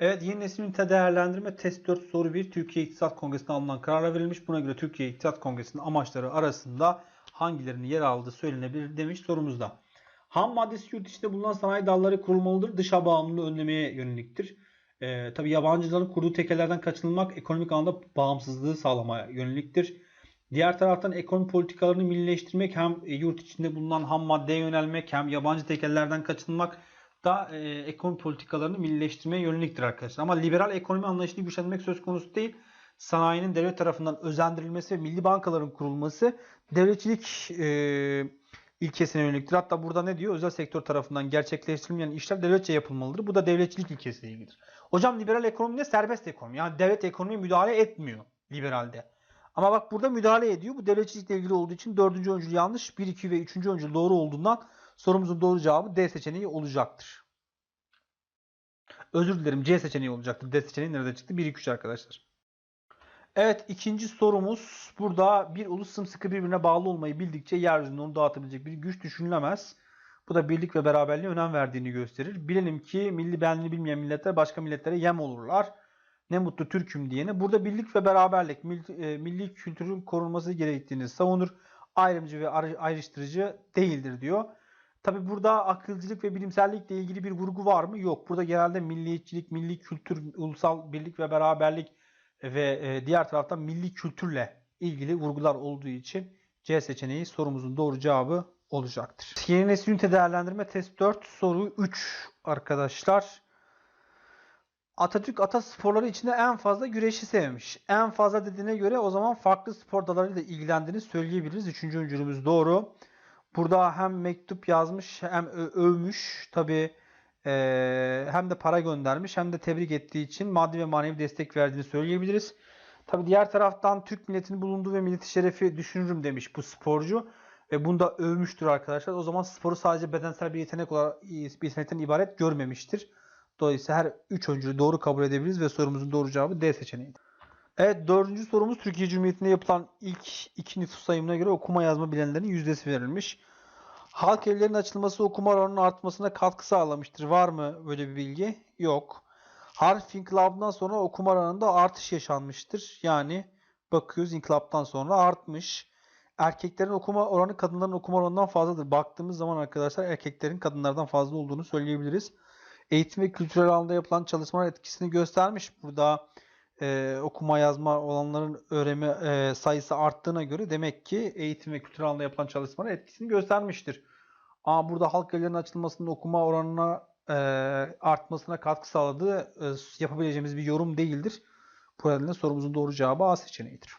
Evet yeni nesil ünite değerlendirme test 4 soru 1 Türkiye İktisat Kongresi'nde alınan karara verilmiş. Buna göre Türkiye İktisat Kongresi'nin amaçları arasında hangilerinin yer aldığı söylenebilir demiş sorumuzda. Ham maddesi yurt içinde bulunan sanayi dalları kurulmalıdır. Dışa bağımlılığı önlemeye yöneliktir. Ee, tabii yabancıların kurduğu tekellerden kaçınılmak ekonomik alanda bağımsızlığı sağlamaya yöneliktir. Diğer taraftan ekonomi politikalarını millileştirmek hem yurt içinde bulunan ham maddeye yönelmek hem yabancı tekellerden kaçınmak da e, ekonomi politikalarını millileştirmeye yöneliktir arkadaşlar. Ama liberal ekonomi anlayışını güçlendirmek söz konusu değil. Sanayinin devlet tarafından özendirilmesi ve milli bankaların kurulması devletçilik e, ilkesine yöneliktir. Hatta burada ne diyor? Özel sektör tarafından gerçekleştirilmeyen işler devletçe yapılmalıdır. Bu da devletçilik ilkesiyle ilgilidir. Hocam liberal ekonomi ne? Serbest ekonomi. Yani devlet ekonomiye müdahale etmiyor liberalde. Ama bak burada müdahale ediyor. Bu devletçilikle ilgili olduğu için dördüncü öncül yanlış. 1, 2 ve üçüncü öncül doğru olduğundan sorumuzun doğru cevabı D seçeneği olacaktır. Özür dilerim C seçeneği olacaktır. D seçeneği nerede çıktı? 1, 2, 3 arkadaşlar. Evet ikinci sorumuz. Burada bir ulus sımsıkı birbirine bağlı olmayı bildikçe yeryüzünde onu dağıtabilecek bir güç düşünülemez. Bu da birlik ve beraberliğe önem verdiğini gösterir. Bilelim ki milli benliğini bilmeyen milletler başka milletlere yem olurlar. Ne mutlu Türk'üm diyene. Burada birlik ve beraberlik, milli, e, milli kültürün korunması gerektiğini savunur. Ayrımcı ve ayrı- ayrıştırıcı değildir diyor. Tabi burada akılcılık ve bilimsellikle ilgili bir vurgu var mı? Yok. Burada genelde milliyetçilik, milli kültür, ulusal birlik ve beraberlik ve e, diğer taraftan milli kültürle ilgili vurgular olduğu için C seçeneği sorumuzun doğru cevabı olacaktır. Yeni nesil ünite değerlendirme test 4 soru 3 arkadaşlar. Atatürk atasporları içinde en fazla güreşi sevmiş. En fazla dediğine göre o zaman farklı spor dallarıyla ilgilendiğini söyleyebiliriz. Üçüncü öncülümüz doğru. Burada hem mektup yazmış hem övmüş. Tabi hem de para göndermiş hem de tebrik ettiği için maddi ve manevi destek verdiğini söyleyebiliriz. Tabi diğer taraftan Türk milletinin bulunduğu ve milleti şerefi düşünürüm demiş bu sporcu. Ve bunu da övmüştür arkadaşlar. O zaman sporu sadece bedensel bir yetenek olarak bir yetenekten ibaret görmemiştir. Dolayısıyla her 3 öncülü doğru kabul edebiliriz ve sorumuzun doğru cevabı D seçeneği. Evet dördüncü sorumuz Türkiye Cumhuriyeti'nde yapılan ilk iki nüfus sayımına göre okuma yazma bilenlerin yüzdesi verilmiş. Halk evlerinin açılması okuma oranının artmasına katkı sağlamıştır. Var mı böyle bir bilgi? Yok. Harf inkılabından sonra okuma oranında artış yaşanmıştır. Yani bakıyoruz inkılaptan sonra artmış. Erkeklerin okuma oranı kadınların okuma oranından fazladır. Baktığımız zaman arkadaşlar erkeklerin kadınlardan fazla olduğunu söyleyebiliriz. Eğitim ve kültürel alanda yapılan çalışmalar etkisini göstermiş. Burada e, okuma yazma olanların öğrenme e, sayısı arttığına göre demek ki eğitim ve kültürel alanda yapılan çalışmalar etkisini göstermiştir. Ama burada halk evlerinin açılmasının okuma oranına e, artmasına katkı sağladığı e, yapabileceğimiz bir yorum değildir. Bu nedenle sorumuzun doğru cevabı A seçeneğidir.